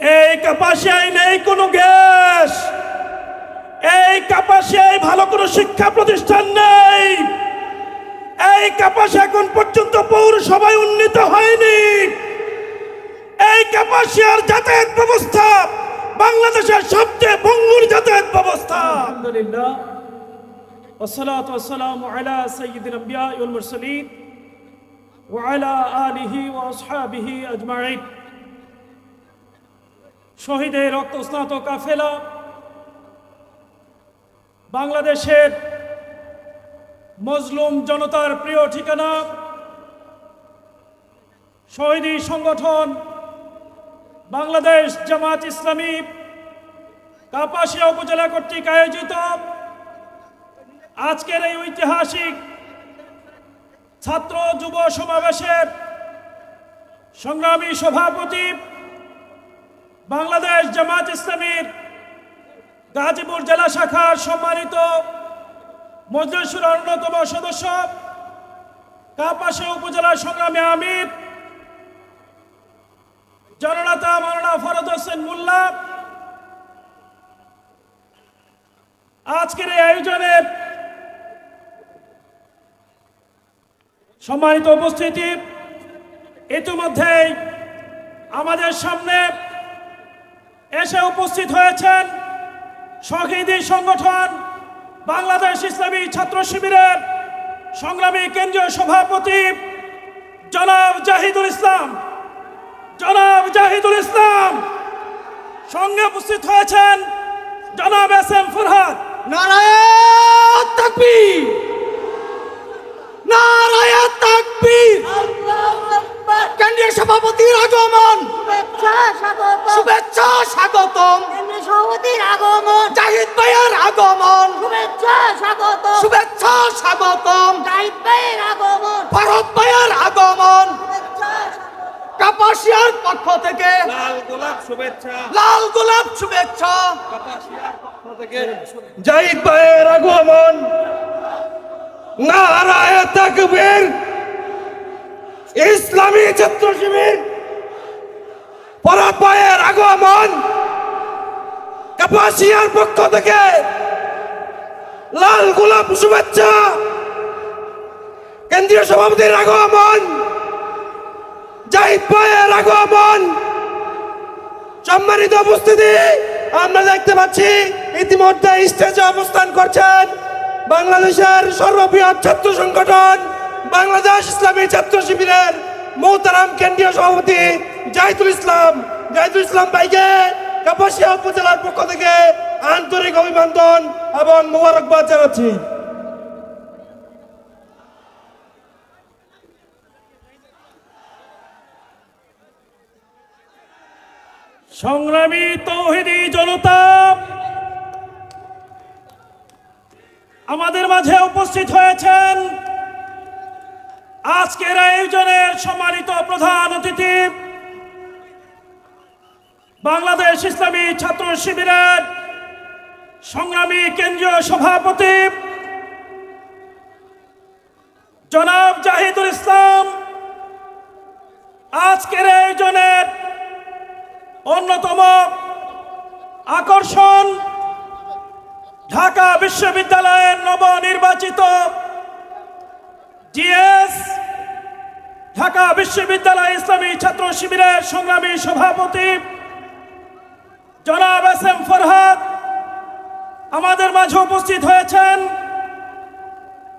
এই কাপাসিয়ায় নেই কোনো গ্যাস এই কাপাসিয়ায় ভালো কোনো শিক্ষা প্রতিষ্ঠান নেই এই কাপাসিয়া এখন পর্যন্ত পৌরসভায় উন্নীত হয়নি এই কাপাসিয়ার যাতায়াত ব্যবস্থা বাংলাদেশের সবচেয়ে ভঙ্গুর যাতায়াত ব্যবস্থা الحمد لله والصلاة والسلام على سيد الأنبياء والمرسلين وعلى آله وأصحابه أجمعين শহীদের রক্তস্নাত কাফেলা। বাংলাদেশের মজলুম জনতার প্রিয় ঠিকানা, শহীদী সংগঠন বাংলাদেশ জামাত ইসলামী, কাপাসিয়া উপজেলা কর্তৃক আয়োজিত আজকের এই ঐতিহাসিক ছাত্র যুব সমাবেশের সংগ্রামী সভাপতি বাংলাদেশ জামাত ইসলামীর গাজীপুর জেলা শাখার সম্মানিত মজলিসুর অন্যতম সদস্য, কাপাসিয়া উপজেলার সংগ্রামী আমির, জননেতা মাওলানা ফরদ হোসেন মোল্লা। আজকের এই আয়োজনের সম্মানিত উপস্থিতি, ইতিমধ্যেই আমাদের সামনে এসে উপস্থিত হয়েছেন শহীদী সংগঠন বাংলাদেশ ইসলামী ছাত্র শিবিরের সংগ্রামী কেন্দ্রীয় সভাপতি জনাব জাহিদুল ইসলাম। জনাব জাহিদুল ইসলাম, সঙ্গে উপস্থিত হয়েছেন জনাব এস এম ফুরহাদ। নারায়ণ তাকবীর! নারায়ণ তাকবীর! কেন্দ্রীয় সভাপতির আগমন শুভেচ্ছা স্বাগত শুভেচ্ছা স্বাগতম। কেন্দ্রীয় সভাপতির আগমন জাহিদ ভাইয়ের আগমন। শুভেচ্ছা স্বাগত শুভেচ্ছা স্বাগতম। জাহিদ ভাইয়ের আগমন। ভারত ভাইয়ের আগমন। কাপাসিয়ার পক্ষ থেকে। লাল গোলাপ শুভেচ্ছা। লাল গোলাপ শুভেচ্ছা। জাহিদ ভাইয়ের আগমন। নারায় তাকবীর। ইসলামী ছাত্র শিবির পরাত ভাইয়ের আগমন কাপাসিয়ার পক্ষ থেকে লাল গোলাপ শুভেচ্ছা। কেন্দ্রীয় সভাপতির আগমন জাহিদ আগমন। সম্মানিত উপস্থিতি, আমরা দেখতে পাচ্ছি, ইতিমধ্যে স্টেজে অবস্থান করছেন বাংলাদেশের সর্ববৃহৎ ছাত্র সংগঠন বাংলাদেশ ইসলামী ছাত্র শিবিরের মৌতারাম কেন্দ্রীয় সভাপতি জাহিদুল ইসলাম। জাহিদুল ইসলাম ভাইকে কাপাসিয়া উপজেলার পক্ষ থেকে আন্তরিক অভিনন্দন এবং মোবারকবাদ জানাচ্ছি। সংগ্রামী তৌহিদি জনতা, আমাদের মাঝে উপস্থিত হয়েছেন আজকের আয়োজনের সম্মানিত প্রধান অতিথি বাংলাদেশ ইসলামী ছাত্র শিবিরের সংগ্রামী কেন্দ্রীয় সভাপতি জনাব জাহিদুল ইসলাম। আজকের আয়োজনের অন্যতম আকর্ষণ ঢাকা বিশ্ববিদ্যালয়ের নবনির্বাচিত জিএস ঢাকা বিশ্ববিদ্যালয় ইসলামী ছাত্র শিবিরের সংগ্রামী সভাপতি জনাব এস এম ফরহাদ, আমাদের মাঝে উপস্থিত হয়েছেন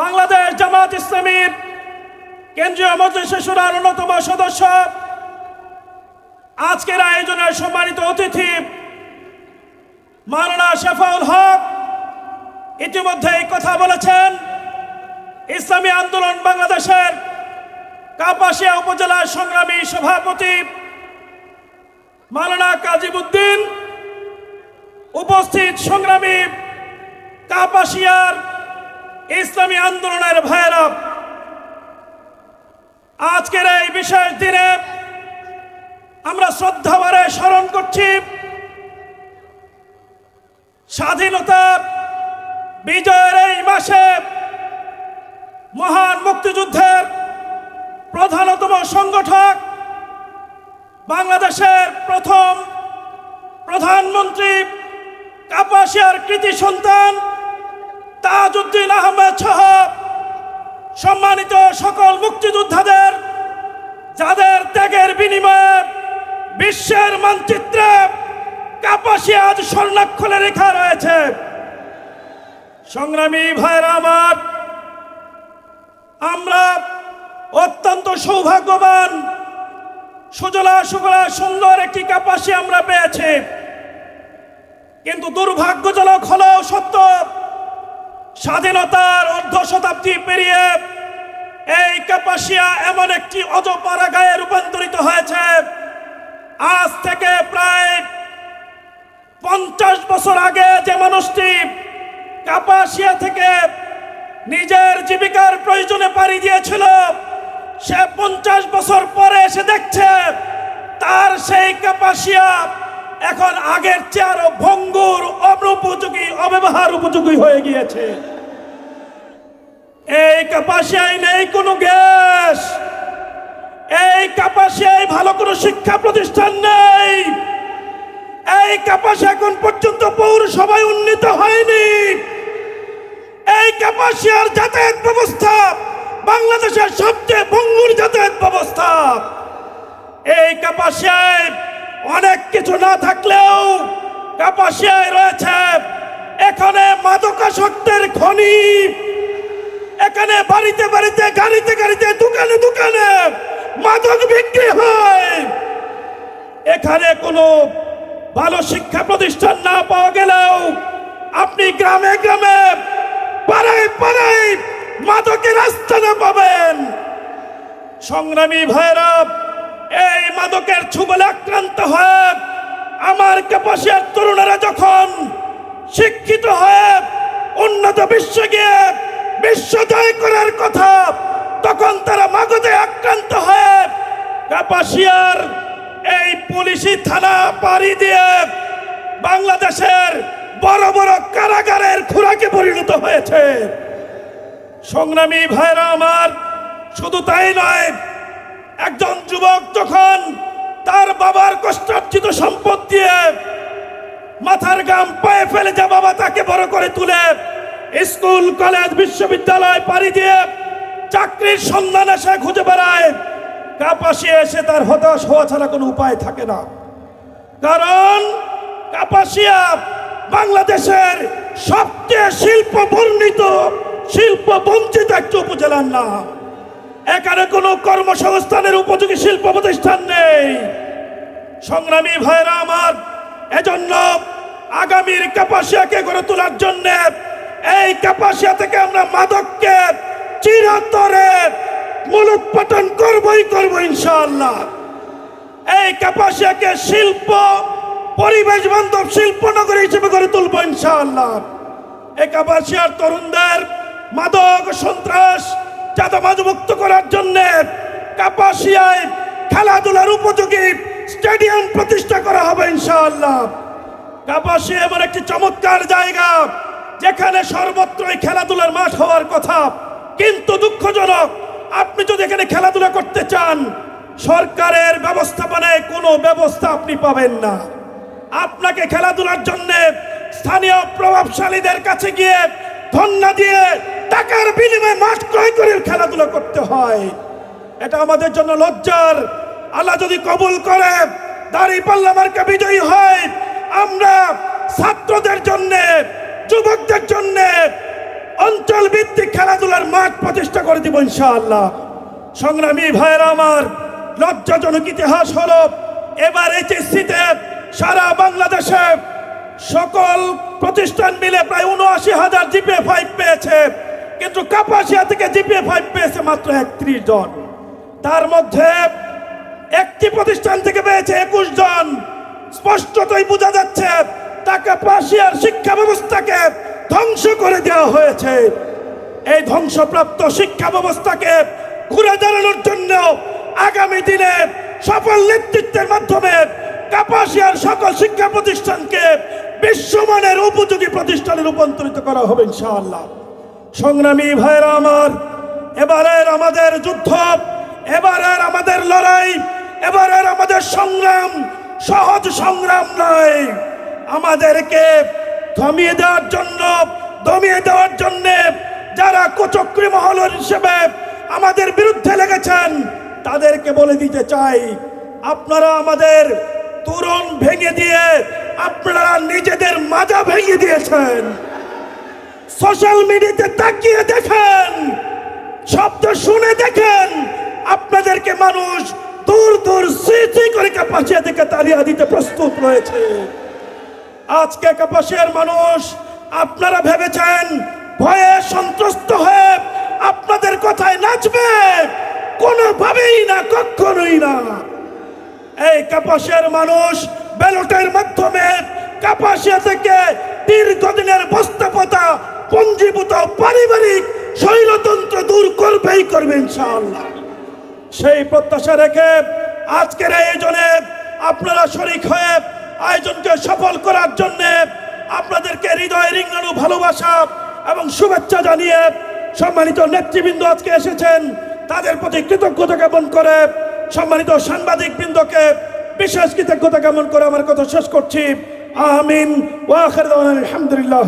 বাংলাদেশ জামাত ইসলামীর কেন্দ্রীয় মজলিস সুরার অন্যতম সদস্য। আজকের আয়োজনের সম্মানিত অতিথি মাওলানা শেফাউল হক, ইতিমধ্যেই কথা বলেছেন। ইসলামী আন্দোলন বাংলাদেশের কাপাসিয়া উপজেলার সংগ্রামী সভাপতি মাওলানা কাজিবুদ্দিন উপস্থিত সংগ্রামী কাপাসিয়ার ইসলামী আন্দোলনের ভাইয়েরা। আজকের এই বিশেষ দিনে আমরা শ্রদ্ধাভরে স্মরণ করছি স্বাধীনতার বিজয়ের এই মাসে মহান মুক্তিযুদ্ধের প্রধানতম সংগঠক বাংলাদেশের প্রথম প্রধানমন্ত্রী কাপাসিয়ার কৃতি সন্তান তাজউদ্দিন আহমেদ সহ সম্মানিত সকল মুক্তিযোদ্ধাদের, যাদের ত্যাগের বিনিময়ে বিশ্বের মানচিত্রে কাপাসিয়া আজ স্বর্ণাক্ষরে রেখা রয়েছে। সংগ্রামী ভাইরা আমার, আমরা অত্যন্ত সৌভাগ্যবান। সুজলা সুফলা সুন্দর একটি কাপাসি আমরা পেয়েছি। কিন্তু দুর্ভাগ্যজনক হলেও সত্য, স্বাধীনতার অর্ধ শতাব্দী পেরিয়ে এই কাপাসিয়া এমন একটি অজপাড়া গায়ে রূপান্তরিত হয়েছে। আজ থেকে প্রায় পঞ্চাশ বছর আগে যে মানুষটি কাপাসিয়া থেকে নিজের জীবিকার প্রয়োজনে পাড়ি দিয়েছিল সে পঞ্চাশ বছর পরে এসে দেখছে তার সেই কাপাসিয়া এখন আগের চেয়ে আরও ভঙ্গুর অনুপযোগী অব্যবহার উপযোগী হয়ে গিয়েছে। এই কাপাসিয়ায় নেই কোনো গ্যাস। এই কাপাসিয়ায় ভালো কোনো শিক্ষা প্রতিষ্ঠান নেই। এই কাপাসে এখন পর্যন্ত পৌরসভায় উন্নীত হয়নি। এই কাপাসিয়ার যাতায়াত ব্যবস্থা বাংলাদেশের সবচেয়ে ভঙ্গুর যাতায়াত ব্যবস্থা এই কাপাসিয়ায় অনেক কিছু না থাকলেও কাপাসিয়ায় রয়েছে। এখানে মাদকাসক্তের খনি। এখানে বাড়িতে বাড়িতে, গাড়িতে গাড়িতে, দোকানে দোকানে মাদক বিক্রি হয়। এখানে কোনো ভালো শিক্ষা প্রতিষ্ঠান না পাওয়া গেলেও আপনি গ্রামে গ্রামে পাড়ায় পাড়ায় মাদকের আস্থানা পাবেন। সংগ্রামী ভাইরা এই মাদকের ছুবলে আক্রান্ত হয়ে আমার কাপাসিয়ার তরুণেরা যখন শিক্ষিত হয়ে উন্নত বিশ্বে গিয়ে বিশ্ব জয় করার কথা তখন তারা মাগজে আক্রান্ত হয়ে কাপাসিয়ার এই পুলিশি থানা পাড়ি দিয়ে বাংলাদেশের বড় বড় কারাগারের খোরাকে পরিণত হয়েছে। সংগ্রামী ভাইরা আমার, শুধু তাই নয় একজন যুবক যখন তার বাবার কষ্টার্জিত সম্পদ দিয়ে মাথার গাম পায়ে ফেলে যা বাবা তাকে বড় করে তুলে, স্কুল, কলেজ, বিশ্ববিদ্যালয় পাড়ি দিয়ে চাকরির সন্ধানে সে খুঁজে বেড়ায়। কাপাসিয়ে এসে তার হতাশ হওয়া ছাড়া কোনো উপায় থাকে না। কারণ কাপাসিয়া বাংলাদেশের সবচেয়ে শিল্প বর্ণিত শিল্প বঞ্চিত একটি উপজেলার নাম। এখানে কোনো কর্মসংস্থানের উপযোগী শিল্প প্রতিষ্ঠান নেই। সংগ্রামী ভাইরা আমার, এজন্য আগামীর ক্যাপাসিয়াকে গড়ে তোলার জন্য এই ক্যাপাসিয়া থেকে আমরা মাদককে চিরতরে মূলোৎপাটন করবই করব ইনশাআল্লাহ। এই ক্যাপাসিয়াকে শিল্প, পরিবেশ বান্ধব শিল্প নগরী হিসেবে গড়ে তুলবো ইনশাআল্লাহ। এই ক্যাপাসিয়ার তরুণদের মাদক সন্ত্রাস, চাঁদাবাজ মুক্ত করার জন্য কাপাসিয়ায় খেলাধুলার উপযোগী স্টেডিয়াম প্রতিষ্ঠা করা হবে ইনশাআল্লাহ। কাপাসিয়া এমন একটি চমৎকার জায়গা, যেখানে সর্বত্রই খেলাধুলার মাঠ হওয়ার কথা। কিন্তু দুঃখজনক, আপনি যদি এখানে খেলাধুলা করতে চান, সরকারের ব্যবস্থাপনায় কোনো ব্যবস্থা আপনি পাবেন না। আপনাকে খেলাধুলার জন্য স্থানীয় প্রভাবশালীদের কাছে গিয়ে ধন্যা দিয়ে টাকার বিনিময়ে মাঠ ক্রয় করে খেলাধুলা করতে হয়। এটা আমাদের জন্য লজ্জার আল্লাহ যদি কবুল করে, দাড়ি পাল্লা মার্কা বিজয়ী হয়। আমরা ছাত্রদের জন্য, যুবকদের জন্য অঞ্চল ভিত্তিক খেলাধুলার মাঠ প্রতিষ্ঠা করে দিব ইনশাআল্লাহ। সংগ্রামী ভাইয়েরা আমার, লজ্জাজনক ইতিহাস হলো, এবার এইচএসসিতে সারা বাংলাদেশে সকল প্রতিষ্ঠান মিলে প্রায় উনআশি হাজার জিপিএ ফাইভ পেয়েছে, কিন্তু কাপাসিয়া থেকে জিপিএ ফাইভ পেয়েছে মাত্র একত্রিশ জন। তার মধ্যে একটি প্রতিষ্ঠান থেকে পেয়েছে একুশ জন। স্পষ্টতই বোঝা যাচ্ছে টাকা পাশিয়ার শিক্ষা ব্যবস্থাকে ধ্বংস করে দেওয়া হয়েছে। এই ধ্বংসপ্রাপ্ত শিক্ষা ব্যবস্থাকে ঘুরে দাঁড়ানোর জন্য আগামী দিনে সফল নেতৃত্বের মাধ্যমে কাপাসিয়ার সকল শিক্ষা প্রতিষ্ঠানকে বিশ্বমানের উপযোগী প্রতিষ্ঠানে রূপান্তরিত করা হবে ইনশাআল্লাহ। সংগ্রামী ভাইরা আমার, এবারের আমাদের যুদ্ধ, এবারের আমাদের লড়াই এবারের আমাদের সংগ্রাম সহজ সংগ্রাম নয়। আমাদেরকে থামিয়ে দেওয়ার জন্য, দমিয়ে দেওয়ার জন্য যারা কুচক্রী মহল হিসেবে আমাদের বিরুদ্ধে লেগেছেন, তাদেরকে বলে দিতে চাই, আপনারা আমাদের তুরন ভেঙে দিয়ে আপনারা নিজেদের মাজা ভেঙে দিয়েছেন। সোশ্যাল মিডিয়াতে তাকিয়ে দেখেন, শব্দ শুনে দেখেন, আপনাদেরকে মানুষ দূর দূর স্মৃতি করে কাপাসিয়া থেকে তাড়িয়ে দিতে প্রস্তুত রয়েছে। আজকে কাপাসিয়ার মানুষ, আপনারা ভেবেছেন ভয়ে সন্ত্রস্ত হয়ে আপনাদের কথায় নাচবে? কোনোভাবেই না, কখনোই না। এই কাপাসিয়ার মানুষ ব্যালটের মাধ্যমে কাপাসিয়া থেকে দীর্ঘদিনের বস্তাপতা, পঞ্জীভূত পারিবারিক শৈলতন্ত্র দূর করবেই করবে ইনশাআল্লাহ। সেই প্রত্যাশা রেখে আজকের আয়োজনে আপনারা শরিক হয়ে আয়োজনকে সফল করার জন্য আপনাদেরকে হৃদয় রিঙ্গানো ভালোবাসা এবং শুভেচ্ছা জানিয়ে সম্মানিত নেতৃবৃন্দ আজকে এসেছেন। তাদের প্রতি কৃতজ্ঞতা জ্ঞাপন করে সম্মানিত সাংবাদিক বৃন্দকে বিশেষ কৃতজ্ঞতা জ্ঞাপন করে আমার কথা শেষ করছি। আমিন। ওয়াখির আলহামদুলিল্লাহ